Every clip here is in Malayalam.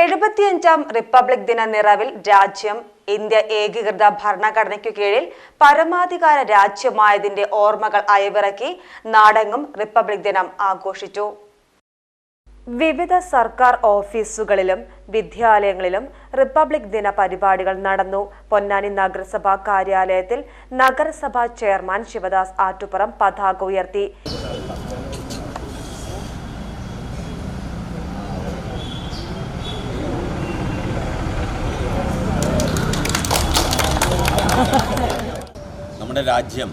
എഴുപത്തിയഞ്ചാം റിപ്പബ്ലിക് ദിന നിറവിൽ രാജ്യം ഇന്ത്യ ഏകീകൃത ഭരണഘടനയ്ക്കു കീഴിൽ പരമാധികാര രാജ്യമായതിന്റെ ഓർമ്മകൾ അയവിറക്കി നാടെങ്ങും റിപ്പബ്ലിക് ദിനം ആഘോഷിച്ചു. വിവിധ സർക്കാർ ഓഫീസുകളിലും വിദ്യാലയങ്ങളിലും റിപ്പബ്ലിക് ദിന പരിപാടികൾ നടന്നു. പൊന്നാനി നഗരസഭാ കാര്യാലയത്തിൽ നഗരസഭാ ചെയർമാൻ ശിവദാസ് ആറ്റുപുറം പതാക ഉയർത്തി. നമ്മുടെ രാജ്യം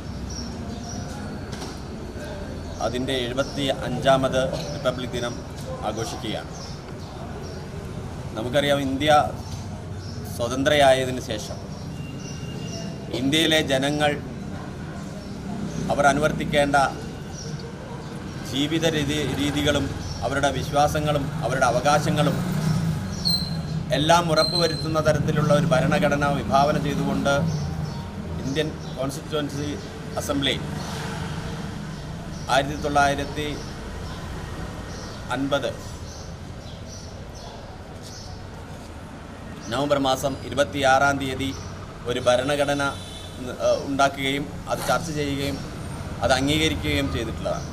അതിന്റെ എഴുപത്തി അഞ്ചാമത് റിപ്പബ്ലിക് ദിനം ആഘോഷിക്കുകയാണ്. നമുക്കറിയാം ഇന്ത്യ സ്വതന്ത്രയായതിനു ശേഷം ഇന്ത്യയിലെ ജനങ്ങൾ അവർ അനുവർത്തിക്കേണ്ട ജീവിത രീതി രീതികളും അവരുടെ വിശ്വാസങ്ങളും അവരുടെ അവകാശങ്ങളും എല്ലാം ഉറപ്പുവരുത്തുന്ന തരത്തിലുള്ള ഒരു ഭരണഘടന വിഭാവന ചെയ്തുകൊണ്ട് ഇന്ത്യൻ കോൺസ്റ്റിറ്റ്യുവൻസി അസംബ്ലി ആയിരത്തി തൊള്ളായിരത്തി അൻപത് നവംബർ മാസം ഇരുപത്തിയാറാം തീയതി ഒരു ഭരണഘടന ഉണ്ടാക്കുകയും അത് ചർച്ച ചെയ്യുകയും അത് അംഗീകരിക്കുകയും ചെയ്തിട്ടുള്ളതാണ്.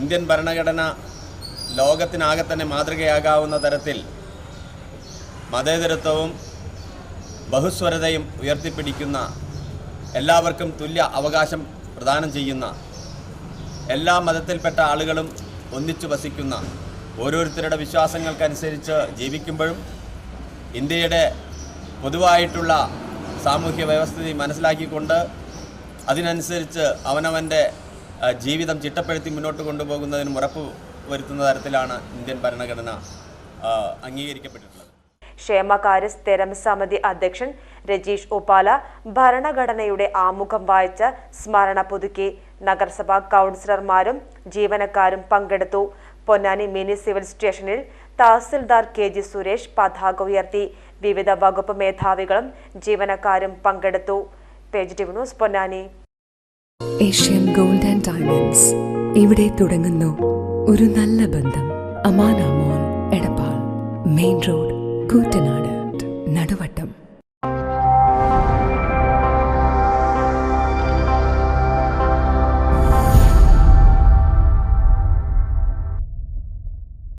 ഇന്ത്യൻ ഭരണഘടന ലോകത്തിനാകെ തന്നെ മാതൃകയാകാവുന്ന തരത്തിൽ മതേതരത്വവും ബഹുസ്വരതയും ഉയർത്തിപ്പിടിക്കുന്ന എല്ലാവർക്കും തുല്യ അവകാശം പ്രദാനം ചെയ്യുന്ന എല്ലാ മതത്തിൽപ്പെട്ട ആളുകളും ഒന്നിച്ചു വസിക്കുന്ന ഓരോരുത്തരുടെ വിശ്വാസങ്ങൾക്കനുസരിച്ച് ജീവിക്കുമ്പോഴും ഇന്ത്യയുടെ പൊതുവായിട്ടുള്ള സാമൂഹ്യ വ്യവസ്ഥിതി മനസ്സിലാക്കിക്കൊണ്ട് അതിനനുസരിച്ച് അവനവന്റെ ജീവിതം ചിട്ടപ്പെടുത്തി മുന്നോട്ട് കൊണ്ടുപോകുന്നതിനും ഉറപ്പ് വരുത്തുന്ന തരത്തിലാണ് ഇന്ത്യൻ ഭരണഘടന അംഗീകരിക്കപ്പെട്ടിട്ടുള്ളത്. ക്ഷേമകാര്യ സ്ഥിരം സമിതി അധ്യക്ഷൻ രജീഷ് ഉപാല ഭരണഘടനയുടെ ആമുഖം വായിച്ച സ്മരണ പുതുക്കി നഗരസഭാ കൗൺസിലർമാരും ജീവനക്കാരും പങ്കെടുത്തു. പൊന്നാനി മിനി സിവിൽ സ്റ്റേഷനിൽ തഹസിൽദാർ കെ ജി സുരേഷ് പതാക ഉയർത്തി. വിവിധ വകുപ്പ് മേധാവികളും ജീവനക്കാരും പങ്കെടുത്തു. News Ponnani. Asian gold and diamonds. ഇവിടെ തുടങ്ങുന്നു ഒരു നല്ല ബന്ധം. അമാനാമോൻ എടപ്പാൾ മെയിൻ റോഡ്. கூட்டநாடு